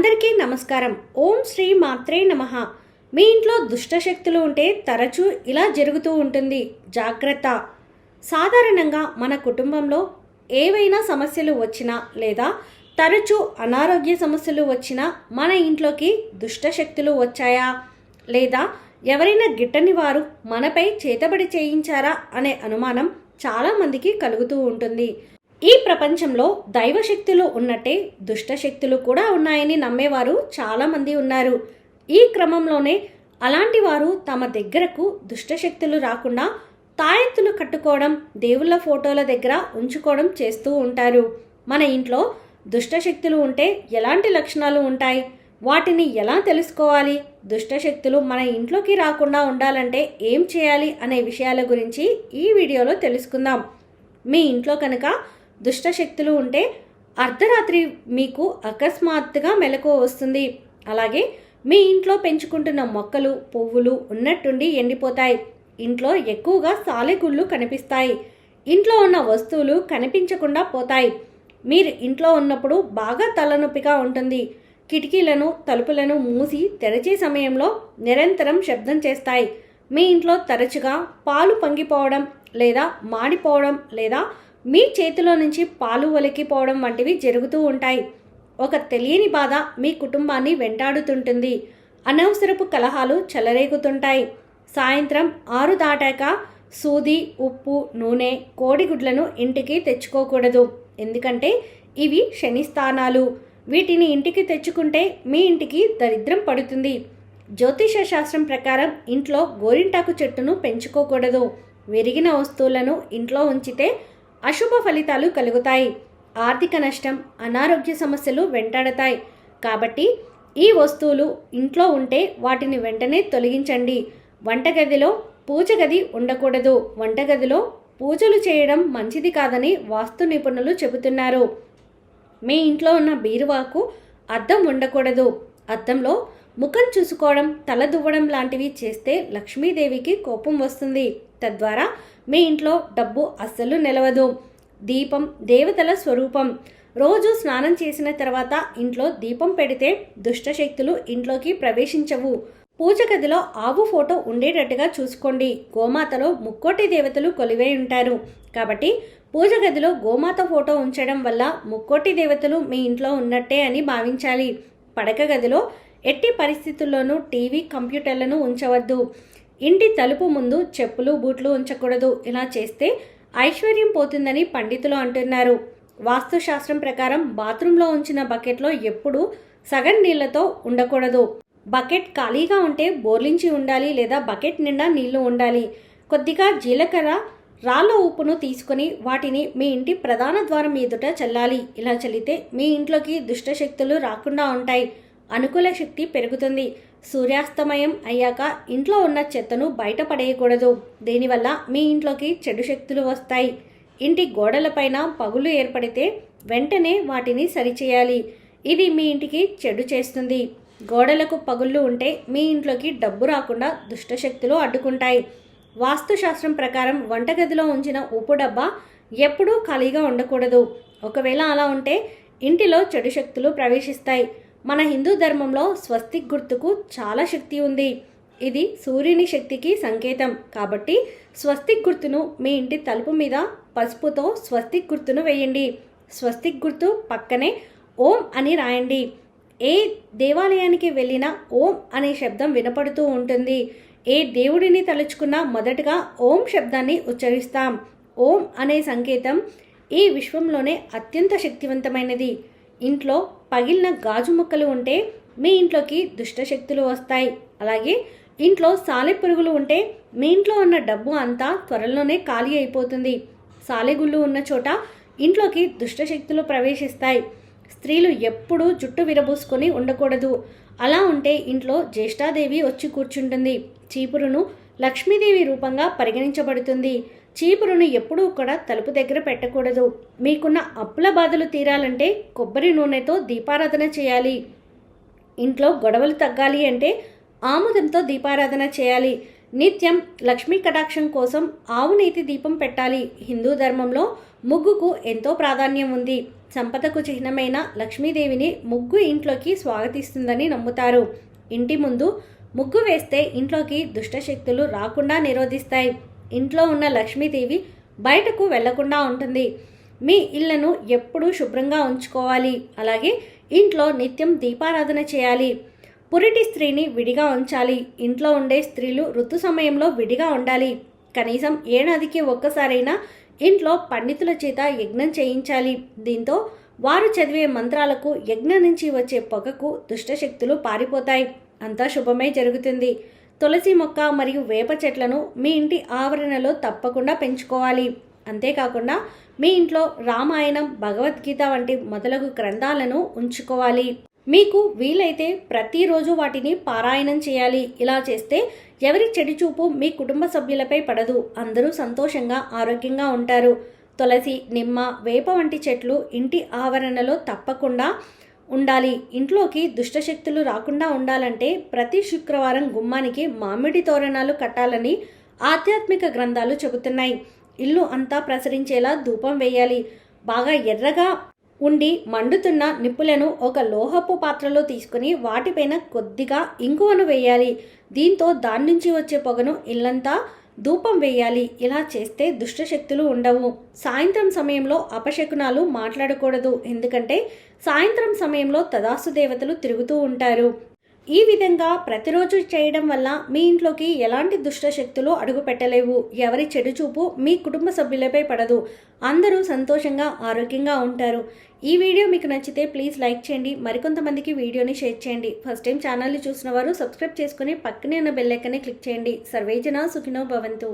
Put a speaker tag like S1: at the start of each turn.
S1: అందరికీ నమస్కారం. ఓం శ్రీ మాత్రే నమ. మీ ఇంట్లో దుష్ట శక్తులు ఉంటే తరచూ ఇలా జరుగుతూ ఉంటుంది. జాగ్రత్త. సాధారణంగా మన కుటుంబంలో ఏవైనా సమస్యలు వచ్చినా లేదా తరచూ అనారోగ్య సమస్యలు వచ్చినా మన ఇంట్లోకి దుష్ట శక్తులు వచ్చాయా? లేదా ఎవరైనా గిట్టని వారు మనపై చేతబడి చేయించారా? అనే అనుమానం చాలామందికి కలుగుతూ ఉంటుంది. ఈ ప్రపంచంలో దైవశక్తులు ఉన్నట్టే దుష్ట శక్తులు కూడా ఉన్నాయని నమ్మేవారు చాలామంది ఉన్నారు. ఈ క్రమంలోనే అలాంటి వారు తమ దగ్గరకు దుష్ట శక్తులు రాకుండా తాయెత్తులు కట్టుకోవడం దేవుళ్ళ ఫోటోల దగ్గర ఉంచుకోవడం చేస్తూ ఉంటారు. మన ఇంట్లో దుష్ట శక్తులు ఉంటే ఎలాంటి లక్షణాలు ఉంటాయి? వాటిని ఎలా తెలుసుకోవాలి? దుష్ట శక్తులు మన ఇంట్లోకి రాకుండా ఉండాలంటే ఏం చేయాలి అనే విషయాల గురించి ఈ వీడియోలో తెలుసుకుందాం. మీ ఇంట్లో కనుక దుష్ట శక్తులు ఉంటే అర్ధరాత్రి మీకు అకస్మాత్తుగా మెలకు వస్తుంది. అలాగే మీ ఇంట్లో పెంచుకుంటున్న మొక్కలు పువ్వులు ఉన్నట్టుండి ఎండిపోతాయి. ఇంట్లో ఎక్కువగా సాలెగుళ్ళు కనిపిస్తాయి. ఇంట్లో ఉన్న వస్తువులు కనిపించకుండా పోతాయి. మీరు ఇంట్లో ఉన్నప్పుడు బాగా తలనొప్పిగా ఉంటుంది. కిటికీలను తలుపులను మూసి తెరచే సమయంలో నిరంతరం శబ్దం చేస్తాయి. మీ ఇంట్లో తరచుగా పాలు పొంగిపోవడం లేదా మాడిపోవడం లేదా మీ చేతిలో నుంచి పాలు ఒలికిపోవడం వంటివి జరుగుతూ ఉంటాయి. ఒక తెలియని బాధ మీ కుటుంబాన్ని వెంటాడుతుంటుంది. అనవసరపు కలహాలు చెలరేగుతుంటాయి. సాయంత్రం ఆరు దాటాక సూది ఉప్పు నూనె కోడిగుడ్లను ఇంటికి తెచ్చుకోకూడదు. ఎందుకంటే ఇవి శని స్థానాలు వీటిని ఇంటికి తెచ్చుకుంటే మీ ఇంటికి దరిద్రం పడుతుంది. జ్యోతిష శాస్త్రం ప్రకారం ఇంట్లో గోరింటాకు చెట్టును పెంచుకోకూడదు. విరిగిన వస్తువులను ఇంట్లో ఉంచితే అశుభ ఫలితాలు కలుగుతాయి. ఆర్థిక నష్టం అనారోగ్య సమస్యలు వెంటాడతాయి. కాబట్టి ఈ వస్తువులు ఇంట్లో ఉంటే వాటిని వెంటనే తొలగించండి. వంటగదిలో పూజ గది ఉండకూడదు. వంటగదిలో పూజలు చేయడం మంచిది కాదని వాస్తు నిపుణులు చెబుతున్నారు. మీ ఇంట్లో ఉన్న బీరువాకు అద్దం ఉండకూడదు. అద్దంలో ముఖం చూసుకోవడం తల దువ్వడం లాంటివి చేస్తే లక్ష్మీదేవికి కోపం వస్తుంది. తద్వారా మీ ఇంట్లో డబ్బు అస్సలు నిలవదు. దీపం దేవతల స్వరూపం. రోజు స్నానం చేసిన తర్వాత ఇంట్లో దీపం పెడితే దుష్టశక్తులు ఇంట్లోకి ప్రవేశించవు. పూజ గదిలో ఆవు ఫోటో ఉండేటట్టుగా చూసుకోండి. గోమాతలో ముక్కోటి దేవతలు కొలివై ఉంటారు. కాబట్టి పూజ గదిలో గోమాత ఫోటో ఉంచడం వల్ల ముక్కోటి దేవతలు మీ ఇంట్లో ఉన్నట్టే అని భావించాలి. పడక గదిలో ఎట్టి పరిస్థితుల్లోనూ టీవీ కంప్యూటర్లను ఉంచవద్దు. ఇంటి తలుపు ముందు చెప్పులు బూట్లు ఉంచకూడదు. ఇలా చేస్తే ఐశ్వర్యం పోతుందని పండితులు అంటున్నారు. వాస్తుశాస్త్రం ప్రకారం బాత్రూంలో ఉంచిన బకెట్లో ఎప్పుడూ సగం నీళ్ళతో ఉండకూడదు. బకెట్ ఖాళీగా ఉంటే బోర్లించి ఉండాలి లేదా బకెట్ నిండా నీళ్ళు ఉండాలి. కొద్దిగా జీలకర్ర రాళ్ళ ఉప్పును తీసుకొని వాటిని మీ ఇంటి ప్రధాన ద్వారం ఎదుట చల్లాలి. ఇలా చల్లితే మీ ఇంట్లోకి దుష్టశక్తులు రాకుండా ఉంటాయి. అనుకూల శక్తి పెరుగుతుంది. సూర్యాస్తమయం అయ్యాక ఇంట్లో ఉన్న చెత్తను బయట పడేయకూడదు దీనివల్ల మీ ఇంట్లోకి చెడు శక్తులు వస్తాయి. ఇంటి గోడలపైన పగులు ఏర్పడితే వెంటనే వాటిని సరిచేయాలి. ఇది మీ ఇంటికి చెడు చేస్తుంది. గోడలకు పగుళ్ళు ఉంటే మీ ఇంట్లోకి డబ్బు రాకుండా దుష్టశక్తులు అడ్డుకుంటాయి. వాస్తుశాస్త్రం ప్రకారం వంటగదిలో ఉంచిన ఉప్పు డబ్బా ఎప్పుడూ ఖాళీగా ఉండకూడదు. ఒకవేళ అలా ఉంటే ఇంటిలో చెడు శక్తులు ప్రవేశిస్తాయి. మన హిందూ ధర్మంలో స్వస్తిక్ గుర్తుకు చాలా శక్తి ఉంది. ఇది సూర్యుని శక్తికి సంకేతం. కాబట్టి స్వస్తిక్ గుర్తును మీ ఇంటి తలుపు మీద పసుపుతో స్వస్తిక్ గుర్తును వేయండి. స్వస్తిక్ గుర్తు పక్కనే ఓం అని రాయండి. ఏ దేవాలయానికి వెళ్ళినా ఓం అనే శబ్దం వినపడుతూ ఉంటుంది. ఏ దేవుడిని తలుచుకున్నా మొదటగా ఓం శబ్దాన్ని ఉచ్చరిస్తాం. ఓం అనే సంకేతం ఈ విశ్వంలోనే అత్యంత శక్తివంతమైనది. ఇంట్లో పగిలిన గాజు ముక్కలు ఉంటే మీ ఇంట్లోకి దుష్టశక్తులు వస్తాయి. అలాగే ఇంట్లో సాలెపురుగులు ఉంటే మీ ఇంట్లో ఉన్న డబ్బు అంతా త్వరలోనే ఖాళీ అయిపోతుంది. సాలెగుళ్ళు ఉన్న చోట ఇంట్లోకి దుష్టశక్తులు ప్రవేశిస్తాయి. స్త్రీలు ఎప్పుడూ జుట్టు విరబూసుకొని ఉండకూడదు. అలా ఉంటే ఇంట్లో జ్యేష్ఠాదేవి వచ్చి కూర్చుంటుంది. చీపురును లక్ష్మీదేవి రూపంగా పరిగణించబడుతుంది. చీపురును ఎప్పుడూ కూడా తలుపు దగ్గర పెట్టకూడదు. మీకున్న అప్పుల బాధలు తీరాలంటే కొబ్బరి నూనెతో దీపారాధన చేయాలి. ఇంట్లో గొడవలు తగ్గాలి అంటే ఆముదంతో దీపారాధన చేయాలి. నిత్యం లక్ష్మీ కటాక్షం కోసం ఆవు నీతి దీపం పెట్టాలి. హిందూ ధర్మంలో ముగ్గుకు ఎంతో ప్రాధాన్యం ఉంది. సంపదకు చిహ్నమైన లక్ష్మీదేవిని ముగ్గు ఇంట్లోకి స్వాగతిస్తుందని నమ్ముతారు. ఇంటి ముందు ముగ్గు వేస్తే ఇంట్లోకి దుష్టశక్తులు రాకుండా నిరోధిస్తాయి. ఇంట్లో ఉన్న లక్ష్మీదేవి బయటకు వెళ్ళకుండా ఉంటుంది. మీ ఇళ్ళను ఎప్పుడూ శుభ్రంగా ఉంచుకోవాలి. అలాగే ఇంట్లో నిత్యం దీపారాధన చేయాలి. పురిటి స్త్రీని విడిగా ఉంచాలి. ఇంట్లో ఉండే స్త్రీలు ఋతు సమయంలో విడిగా ఉండాలి. కనీసం ఏడాదికి ఒక్కసారైనా ఇంట్లో పండితుల చేత యజ్ఞం చేయించాలి. దీంతో వారు చదివే మంత్రాలకు యజ్ఞం నుంచి వచ్చే పొగకు దుష్టశక్తులు పారిపోతాయి. అంతా శుభమే జరుగుతుంది. తులసి మొక్క మరియు వేప చెట్లను మీ ఇంటి ఆవరణలో తప్పకుండా పెంచుకోవాలి. అంతేకాకుండా మీ ఇంట్లో రామాయణం భగవద్గీత వంటి మొదలగు గ్రంథాలను ఉంచుకోవాలి. మీకు వీలైతే ప్రతిరోజు వాటిని పారాయణం చేయాలి. ఇలా చేస్తే ఎవరి చెడు చూపు మీ కుటుంబ సభ్యులపై పడదు. అందరూ సంతోషంగా ఆరోగ్యంగా ఉంటారు. తులసి నిమ్మ వేప వంటి చెట్లు ఇంటి ఆవరణలో తప్పకుండా ఉండాలి. ఇంట్లోకి దుష్టశక్తులు రాకుండా ఉండాలంటే ప్రతి శుక్రవారం గుమ్మానికి మామిడి తోరణాలు కట్టాలని ఆధ్యాత్మిక గ్రంథాలు చెబుతున్నాయి. ఇల్లు అంతా ప్రసరించేలా ధూపం వేయాలి. బాగా ఎర్రగా ఉండి మండుతున్న నిప్పులను ఒక లోహపు పాత్రలో తీసుకుని వాటిపైన కొద్దిగా ఇంగువను వేయాలి. దీంతో దాని నుంచి వచ్చే పొగను ఇల్లంతా ధూపం వేయాలి. ఇలా చేస్తే దుష్టశక్తులు ఉండవు. సాయంత్రం సమయంలో అపశకునాలు మాట్లాడకూడదు. ఎందుకంటే సాయంత్రం సమయంలో తదాసు దేవతలు తిరుగుతూ ఉంటారు. ఈ విధంగా ప్రతిరోజు చేయడం వల్ల మీ ఇంట్లోకి ఎలాంటి దుష్ట శక్తులు అడుగు పెట్టలేవు? ఎవరి చెడు చూపు మీ కుటుంబ సభ్యులపై పడదు. అందరూ సంతోషంగా ఆరోగ్యంగా ఉంటారు. ఈ వీడియో మీకు నచ్చితే ప్లీజ్ లైక్ చేయండి. మరికొంతమందికి వీడియోని షేర్ చేయండి. ఫస్ట్ టైం ఛానల్ని చూసిన వారు సబ్స్క్రైబ్ చేసుకుని పక్కనే ఉన్న బెల్ క్లిక్ చేయండి. సర్వేజన సుఖినో భవంతు.